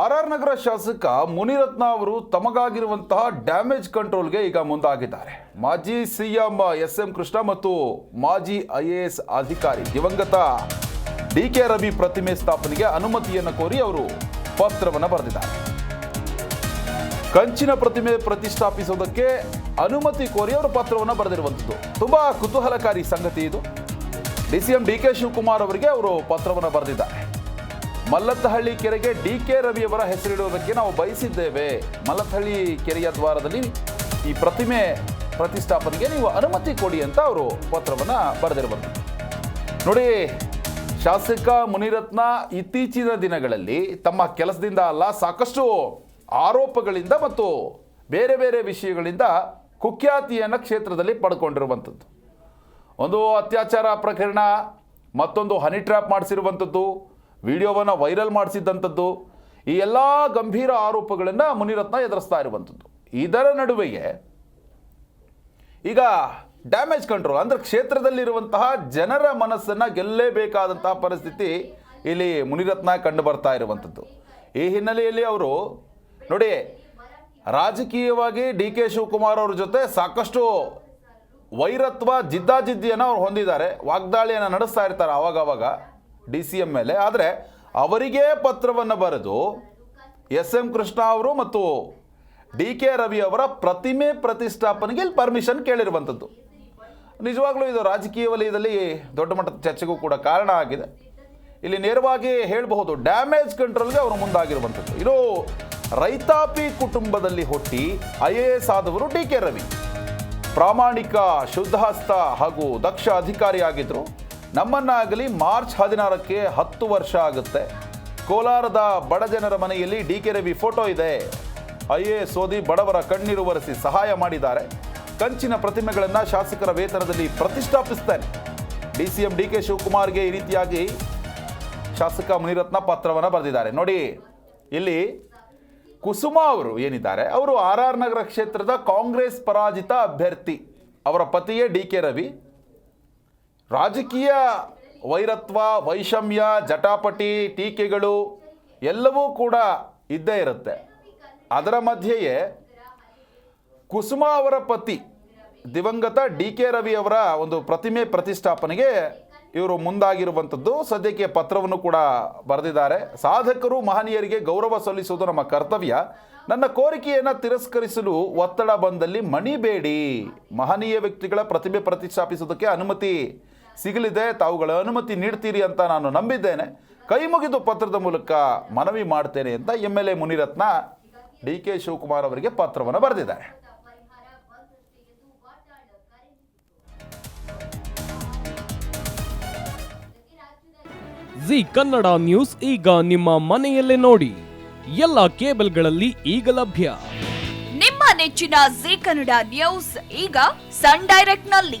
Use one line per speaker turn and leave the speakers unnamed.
R R ನಗರ ಶಾಸಕ ಮುನಿರತ್ನ ಅವರು ತಮಗಾಗಿರುವಂತಹ damage ಕಂಟ್ರೋಲ್ಗೆ ಈಗ ಮುಂದಾಗಿದ್ದಾರೆ. ಮಾಜಿ ಸಿಎಂ ಎಸ್ ಎಂ ಕೃಷ್ಣ ಮತ್ತು ಮಾಜಿ ಐ ಅಧಿಕಾರಿ ದಿವಂಗತ ಡಿ ಕೆ ರವಿ ಪ್ರತಿಮೆ ಸ್ಥಾಪನೆಗೆ ಅನುಮತಿಯನ್ನು ಕೋರಿ ಅವರು ಪತ್ರವನ್ನು ಬರೆದಿದ್ದಾರೆ. ಕಂಚಿನ ಪ್ರತಿಮೆ ಪ್ರತಿಷ್ಠಾಪಿಸುವುದಕ್ಕೆ ಅನುಮತಿ ಕೋರಿ ಅವರು ಪತ್ರವನ್ನು ಬರೆದಿರುವಂಥದ್ದು. ತುಂಬಾ ಕುತೂಹಲಕಾರಿ ಸಂಗತಿ ಇದು. D C M D K Shivakumar ಅವರಿಗೆ ಅವರು ಪತ್ರವನ್ನು ಬರೆದಿದ್ದಾರೆ. ಮಲ್ಲತ್ತಹಳ್ಳಿ ಕೆರೆಗೆ ಡಿ ಕೆ ರವಿಯವರ ಹೆಸರಿಡುವುದಕ್ಕೆ ನಾವು ಬಯಸಿದ್ದೇವೆ. ಮಲ್ಲತ್ತಹಳ್ಳಿ ಕೆರೆಯ ದ್ವಾರದಲ್ಲಿ ಈ ಪ್ರತಿಮೆ ಪ್ರತಿಷ್ಠಾಪನೆಗೆ ನೀವು ಅನುಮತಿ ಕೊಡಿ ಅಂತ ಅವರು ಪತ್ರವನ್ನು ಬರೆದಿರುವಂಥದ್ದು. ನೋಡಿ, ಶಾಸಕ ಮುನಿರತ್ನ ಇತ್ತೀಚಿನ ದಿನಗಳಲ್ಲಿ ತಮ್ಮ ಕೆಲಸದಿಂದ ಅಲ್ಲ, ಸಾಕಷ್ಟು ಆರೋಪಗಳಿಂದ ಮತ್ತು ಬೇರೆ ಬೇರೆ ವಿಷಯಗಳಿಂದ ಕುಖ್ಯಾತಿಯನ್ನು ಕ್ಷೇತ್ರದಲ್ಲಿ ಪಡ್ಕೊಂಡಿರುವಂಥದ್ದು. ಒಂದು ಅತ್ಯಾಚಾರ ಪ್ರಕರಣ, ಮತ್ತೊಂದು ಹನಿ ಟ್ರ್ಯಾಪ್ ಮಾಡಿಸಿರುವಂಥದ್ದು ವಿಡಿಯೋವನ್ನು ವೈರಲ್ ಮಾಡಿಸಿದ್ದಂಥದ್ದು, ಈ ಎಲ್ಲ ಗಂಭೀರ ಆರೋಪಗಳನ್ನು ಮುನಿರತ್ನ ಎದುರಿಸ್ತಾ ಇರುವಂಥದ್ದು. ಇದರ ನಡುವೆಯೇ ಈಗ ಡ್ಯಾಮೇಜ್ ಕಂಟ್ರೋಲ್ ಅಂದರೆ ಕ್ಷೇತ್ರದಲ್ಲಿರುವಂತಹ ಜನರ ಮನಸ್ಸನ್ನು ಗೆಲ್ಲಲೇಬೇಕಾದಂತಹ ಪರಿಸ್ಥಿತಿ ಇಲ್ಲಿ ಮುನಿರತ್ನ ಕಂಡು ಬರ್ತಾ ಇರುವಂಥದ್ದು. ಈ ಹಿನ್ನೆಲೆಯಲ್ಲಿ ಅವರು, ನೋಡಿ, ರಾಜಕೀಯವಾಗಿ ಡಿ ಕೆ ಶಿವಕುಮಾರ್ ಅವ್ರ ಜೊತೆ ಸಾಕಷ್ಟು ವೈರತ್ವ, ಜಿದ್ದಾಜಿದ್ದಿಯನ್ನು ಅವ್ರು ಹೊಂದಿದ್ದಾರೆ. ವಾಗ್ದಾಳಿಯನ್ನು ನಡೆಸ್ತಾ ಇರ್ತಾರೆ ಅವಾಗವಾಗ ಡಿ ಸಿ ಎಂ ಮೇಲೆ. ಆದರೆ ಅವರಿಗೇ ಪತ್ರವನ್ನು ಬರೆದು ಎಸ್ ಎಂ ಕೃಷ್ಣ ಅವರು ಮತ್ತು ಡಿ ಕೆ ರವಿ ಅವರ ಪ್ರತಿಮೆ ಪ್ರತಿಷ್ಠಾಪನೆಗೆ ಇಲ್ಲಿ ಪರ್ಮಿಷನ್ ಕೇಳಿರುವಂಥದ್ದು. ನಿಜವಾಗ್ಲೂ ಇದು ರಾಜಕೀಯ ವಲಯದಲ್ಲಿ ದೊಡ್ಡ ಮಟ್ಟದ ಚರ್ಚೆಗೂ ಕೂಡ ಕಾರಣ ಆಗಿದೆ. ಇಲ್ಲಿ ನೇರವಾಗಿ ಹೇಳಬಹುದು, ಡ್ಯಾಮೇಜ್ ಕಂಟ್ರೋಲ್ಗೆ ಅವರು ಮುಂದಾಗಿರುವಂಥದ್ದು. ಇದು ರೈತಾಪಿ ಕುಟುಂಬದಲ್ಲಿ ಹುಟ್ಟಿ ಐ ಎ ಎಸ್ ಆದವರು ಡಿ ಕೆ ರವಿ. ಪ್ರಾಮಾಣಿಕ, ಶುದ್ಧಹಸ್ತ ಹಾಗೂ ದಕ್ಷ ಅಧಿಕಾರಿಯಾಗಿದ್ದರು ನಮ್ಮನ್ನಾಗಲಿ ಮಾರ್ಚ್ ಹದಿನಾರಕ್ಕೆ ಹತ್ತು ವರ್ಷ ಆಗುತ್ತೆ. ಕೋಲಾರದ ಬಡ ಜನರ ಮನೆಯಲ್ಲಿ ಡಿ ಕೆ ರವಿ ಫೋಟೋ ಇದೆ. ಐ ಎ ಎಸ್ ಓದಿ ಬಡವರ ಕಣ್ಣೀರು ಒರೆಸಿ ಸಹಾಯ ಮಾಡಿದ್ದಾರೆ. ಕಂಚಿನ ಪ್ರತಿಮೆಗಳನ್ನು ಶಾಸಕರ ವೇತನದಲ್ಲಿ ಪ್ರತಿಷ್ಠಾಪಿಸ್ತಾರೆ. D C M D K ಶಿವಕುಮಾರ್ಗೆ ಈ ರೀತಿಯಾಗಿ ಶಾಸಕ ಮುನಿರತ್ನ ಪತ್ರವನ್ನು ಬರೆದಿದ್ದಾರೆ. ನೋಡಿ, ಇಲ್ಲಿ ಕುಸುಮ ಅವರು ಏನಿದ್ದಾರೆ? ಅವರು ಆರ್ ಆರ್ ನಗರ ಕ್ಷೇತ್ರದ ಕಾಂಗ್ರೆಸ್ ಪರಾಜಿತ ಅಭ್ಯರ್ಥಿ. ಅವರ ಪತಿಯೇ ಡಿ ಕೆ ರವಿ. ರಾಜಕೀಯ ವೈರತ್ವ, ವೈಷಮ್ಯ, ಜಟಾಪಟಿ, ಟೀಕೆಗಳು ಎಲ್ಲವೂ ಕೂಡ ಇದ್ದೇ ಇರುತ್ತೆ. ಅದರ ಮಧ್ಯೆಯೇ ಕುಸುಮ ಅವರ ಪತಿ ದಿವಂಗತ ಡಿ ಕೆ ರವಿ ಅವರ ಒಂದು ಪ್ರತಿಮೆ ಪ್ರತಿಷ್ಠಾಪನೆಗೆ ಇವರು ಮುಂದಾಗಿರುವಂಥದ್ದು. ಸದ್ಯಕ್ಕೆ ಪತ್ರವನ್ನು ಕೂಡ ಬರೆದಿದ್ದಾರೆ. ಸಾಧಕರು, ಮಹನೀಯರಿಗೆ ಗೌರವ ಸಲ್ಲಿಸುವುದು ನಮ್ಮ ಕರ್ತವ್ಯ. ನನ್ನ ಕೋರಿಕೆಯನ್ನು ತಿರಸ್ಕರಿಸಲು ಒತ್ತಡ ಬಂದಲ್ಲಿ ಮಣಿಬೇಡಿ. ಮಹನೀಯ ವ್ಯಕ್ತಿಗಳ ಪ್ರತಿಮೆ ಪ್ರತಿಷ್ಠಾಪಿಸುವುದಕ್ಕೆ ಅನುಮತಿ ಸಿಗಲಿದೆ ತಾವುಗಳ ಅನುಮತಿ ನೀಡ್ತೀರಿ ಅಂತ ನಾನು ನಂಬಿದ್ದೇನೆ. ಕೈ ಮುಗಿದು ಪತ್ರದ ಮೂಲಕ ಮನವಿ ಮಾಡ್ತೇನೆ ಅಂತ M L A Munirathna D K Shivakumar ಅವರಿಗೆ ಪತ್ರವನ್ನು ಬರೆದಿದ್ದಾರೆ.
ಜಿ ಕನ್ನಡ ನ್ಯೂಸ್ ಈಗ ನಿಮ್ಮ ಮನೆಯಲ್ಲೇ ನೋಡಿ. ಎಲ್ಲ ಕೇಬಲ್ಗಳಲ್ಲಿ ಈಗ ಲಭ್ಯ.
ನಿಮ್ಮ ನೆಚ್ಚಿನ ಜಿ ಕನ್ನಡ ನ್ಯೂಸ್ ಈಗ ಸನ್ ಡೈರೆಕ್ಟ್ನಲ್ಲಿ